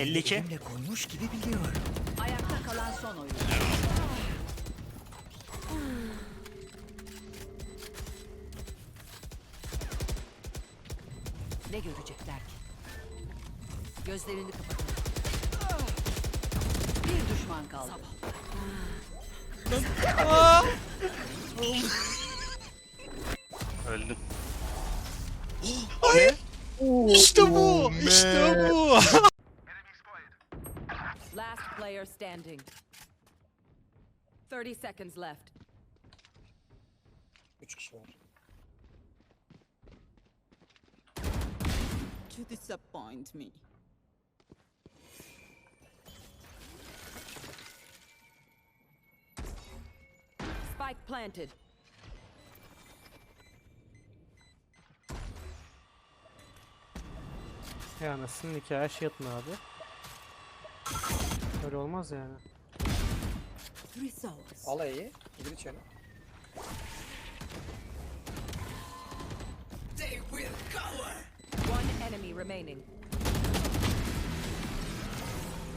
52. Elimle koymuş gibi biliyor. Ayakta kalan son oyun. Ne görecekler ki? Gözlerini kapatın. Bir düşman kaldı. Öldüm. İşte bu. İşte bu. Player standing. 30 seconds left. 3 kişi var. to disappoint me. Spike planted. Ya anasının nikahı şey yatın abi. Öyle olmaz yani. Results. Al E'yi. Gir içeri. One enemy remaining.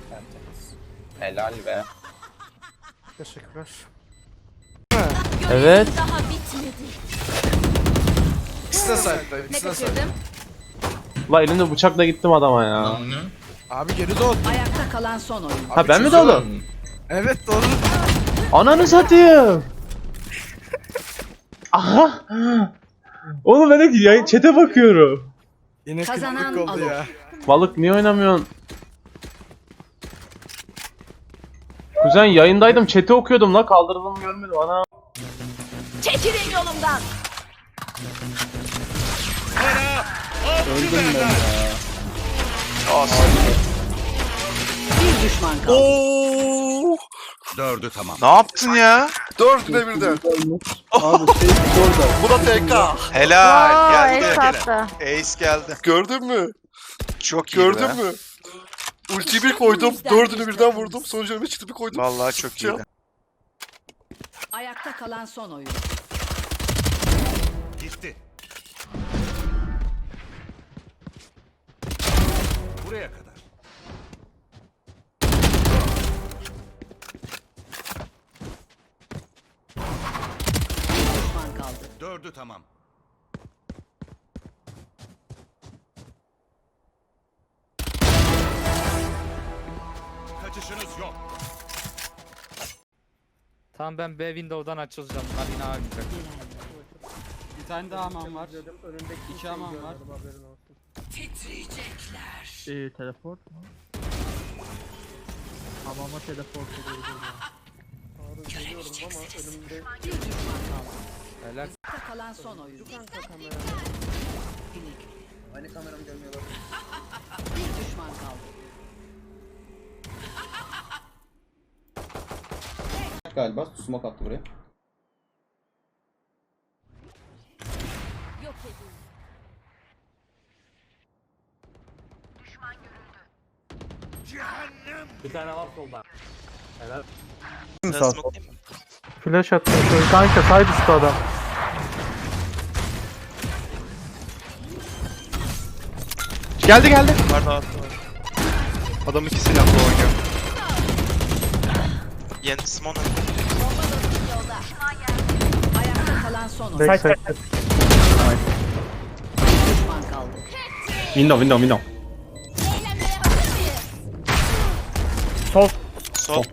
Tertemiz. Helal be. Teşekkürler. Evet. Daha bitmedi. İkisi de sahipte. Ne İkisi de sahipte. kaçırdım? La elimde bıçakla gittim adama ya. Abi geri doğdu. Ayakta kalan son oyun. Ha ben mi daldım? Evet doğru. Ananı satayım. Aha. Oğlum ben de yayın chat'e bakıyorum. Yine Kazanan kıtlık oldu alır. ya. Balık niye oynamıyorsun? Kuzen yayındaydım chat'i okuyordum la kaldırıldığımı görmedim ana. Çekilin yolumdan. Bir düşman kaldı. Oo! Dördü tamam. Ne yaptın ya? Dördüne birden. Bu da TK. Helal. geldi. Esat'ta. Ace geldi. Gördün mü? Çok iyi Gördün be. mü? Ultiyi bir koydum. Dördünü birden vurdum. Sonucu önüme çıktı bir koydum. Vallahi çok Şey iyiydi. Ayakta kalan son oyun. Gitti. Buraya kadar. Düşman kaldı. Dördü tamam. Kaçışınız yok. Tamam ben B window'dan açılacağım. Bunlar yine. Bir tane daha aman var. İki aman var. Ee, teleport mu? Hamama teleport Helal. Ayakta kalan son oyun. Aynı kameramı görmüyorlar. Bir düşman kaldı. Galiba smoke attı buraya. Yok edin. Flash attım. Şöyle kanka side üstü adam. Geldi geldi. Var da attı var. Adam iki silahla oynuyor. Yeni Simon Ayakta kalan son oyun. Backside. Bir düşman kaldı. Window window window. Sol.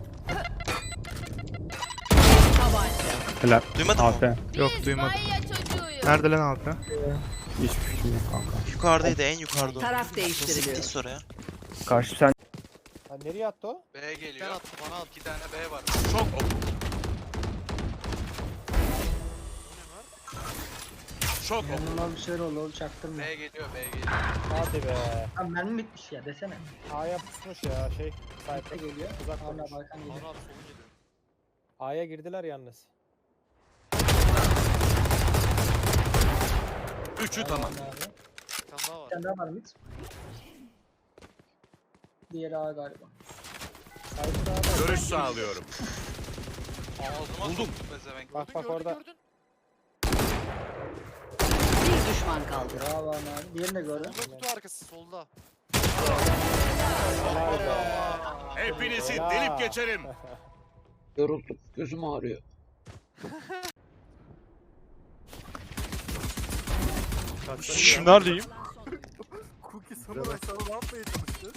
Helal. Duymadın mı? Yok duymadım. Nerede lan abi? Hiçbir fikrim yok kanka. Yukarıdaydı en yukarıda. Taraf değiştiriliyor. Siktir oraya. Karşı sen. Ha, nereye attı o? B geliyor. Ben attım bana at. İki tane B var. Çok ok. Çok ok. Yanına bir şey olur çaktırma. B geliyor B geliyor. Hadi be. Lan mermi bitmiş ya desene. A'ya pusmuş ya şey. Sahipte geliyor. Uzak Hala. Balkan geliyor. A'ya girdiler yalnız. Üçü tamam. Bir tane daha var mı? Diğeri A galiba. Görüş sağlıyorum. Buldum. Bak bak orada. Bir düşman kaldı. Bravo abi. Diğerini de gördüm. Kutu arkası solda. Hepinizi delip geçerim. Yoruldum. Gözüm ağrıyor. Şunlardayım. Cookie Samuray sana ne yapmaya çalıştı?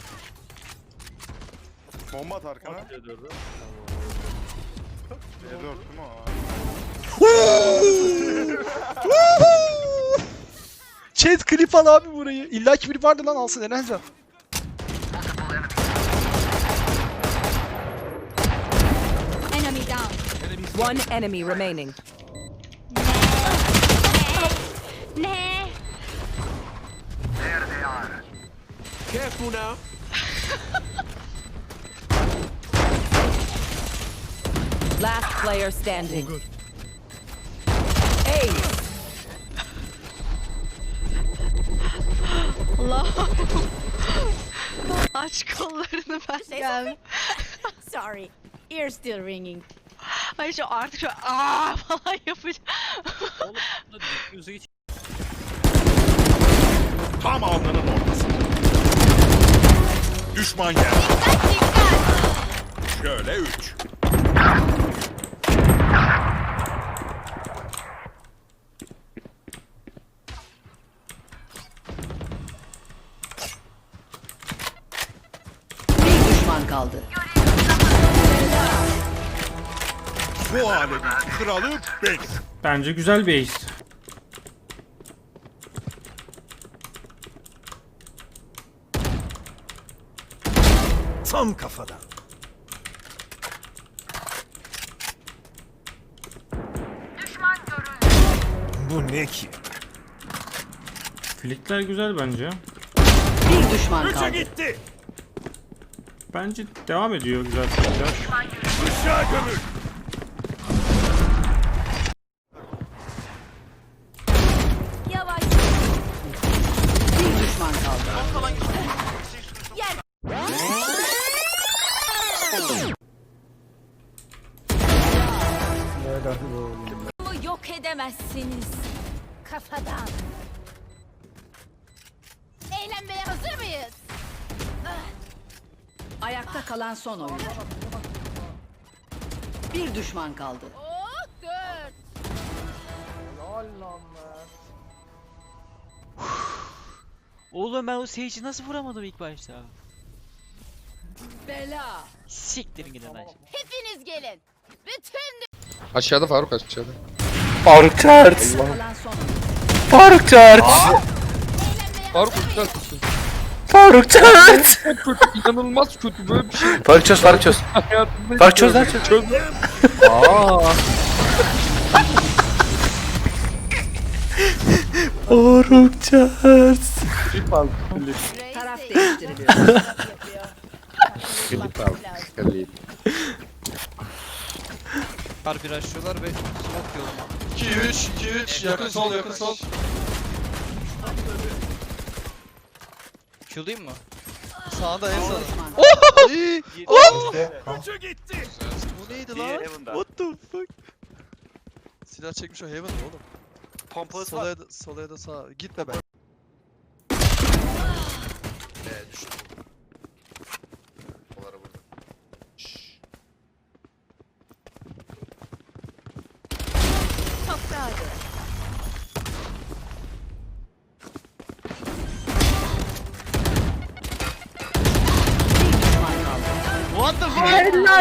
Bomba at arkana. C4 değil mi o? Chat klip al abi burayı. İlla ki biri vardı lan alsın Erencan. Enemy down. One enemy remaining. Ne? Careful now. Last player standing. Aç kollarını ben gel. Sorry. Ear still ringing. Ay şu artık şu aa falan yapacağım. Tam alnının ortasında. Düşman yer. Şöyle üç. Bir düşman kaldı. Bu alemin kralı benim. Bence güzel bir ace. Tam kafadan. Bu ne ki? Flickler güzel bence. Bir düşman Üçü kaldı. gitti. Bence devam ediyor güzel. Aşağı gömül. Yavaş. Bir düşman kaldı. Yok edemezsiniz. Kafadan. Ayakta kalan son oyuncu. Bir düşman kaldı. Oh dört. Oğlum ben o Sage'i nasıl vuramadım ilk başta? Bela. Siktirin gidin lan. Hepiniz gelin. Bütün Aşağıda Faruk aşağıda. Faruk. Kalan son oyuncu. Faruk eğlenmeye Faruk uçarsın. Faruk Çart. İnanılmaz kötü böyle bir şey. Faruk çöz Faruk çöz. Hayatımda Faruk çöz lan hiç çöz. görmedim. Aa. Faruk Çart. Taraf değiştiriliyor. Harbi açıyorlar ve smoke yoluma. 2 3 2 3 yakın sol yakın sol. Q'layım mı? Sağda en sağda. Düşman Üçü gitti. Bu neydi lan? What the fuck? Silah çekmiş o Heaven oğlum. Pompalısı sola ya da, sola ya da sağa. Gitme be.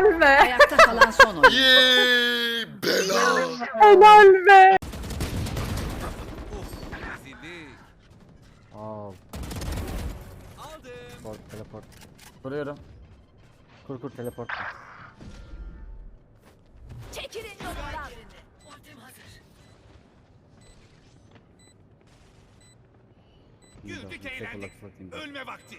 Fuck? Ayakta kalan son oyuncu. Yeee bela. Çekilin yolumdan. Güldük eğlendik. Ölme vakti.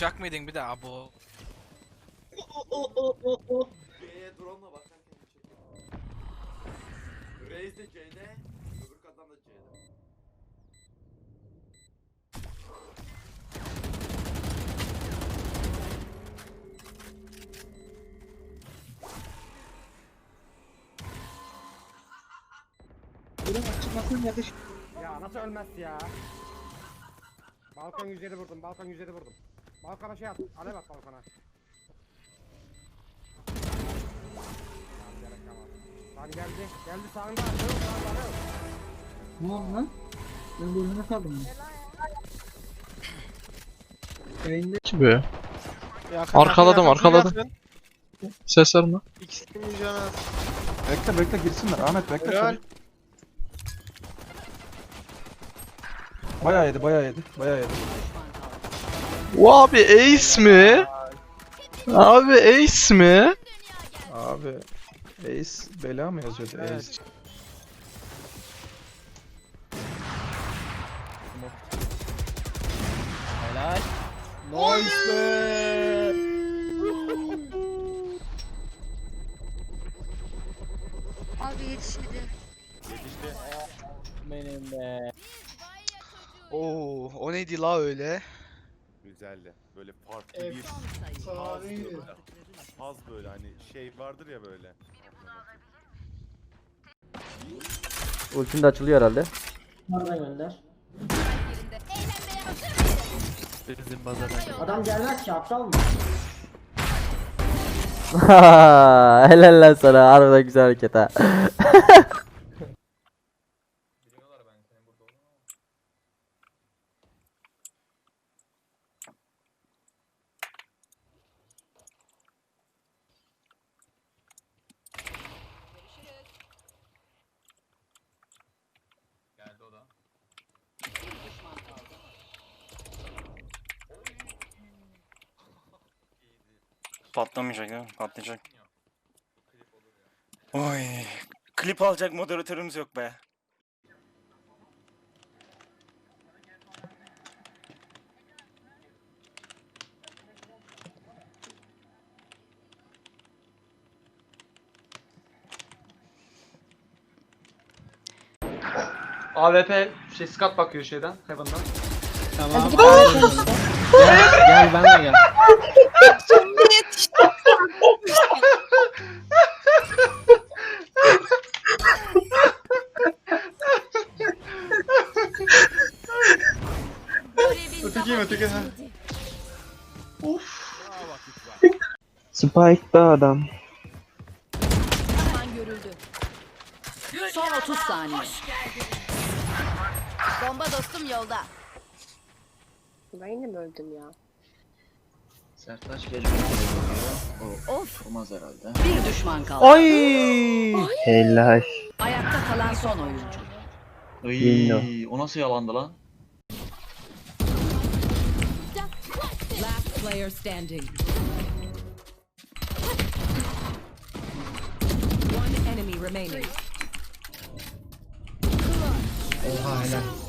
Uçak mıydın bir de abo. C'ye drone'la bakarken çekiyor. Reis de C'de, öbür kadın da C'de. Ya nasıl ölmez ya? Balkon 107 vurdum, balkon 107 vurdum. Balkona şey at, alev at balkona. Tamam, gerek kalmadı. Lan geldi, geldi sağında, alev, sağında alev. Ne oldu lan? Ben bölümüne kaldım. Be. Arkaladım arkaladım. Ses var mı? Bekle bekle girsinler Ahmet bekle. Helal. Bayağı yedi bayağı yedi bayağı yedi. Abi ace mi? Abi ace mi? Abi Ace bela mı yazıyordu Ace? Helal. Nice be! Abi yetişmedi. Benim be. Oo, o neydi la öyle? Güzeldi. Böyle farklı bir haz böyle. Haz böyle hani şey vardır ya böyle. Ultim de açılıyor herhalde. Nereden gönder? Bizim bazardan. Adam gelmez ki aptal mı? Helal lan sana, harbiden güzel hareket ha. Patlamayacak ya. Patlayacak. Oy. Klip alacak moderatörümüz yok be. AWP şey skat bakıyor şeyden Heaven'dan. Tamam. gel, gel ben de gel. Öteki öteki ha. Spike'da adam. Düşman görüldü. Son 30 saniye. Bomba dostum yolda. Ben yine mi öldüm ya? Sertaç geliyor. Of. Olmaz herhalde. Bir düşman kaldı. Ay! Helal. Ayakta kalan son oyuncu. Iy, o nasıl yalandı lan? Player standing. One enemy remaining. Oha helal.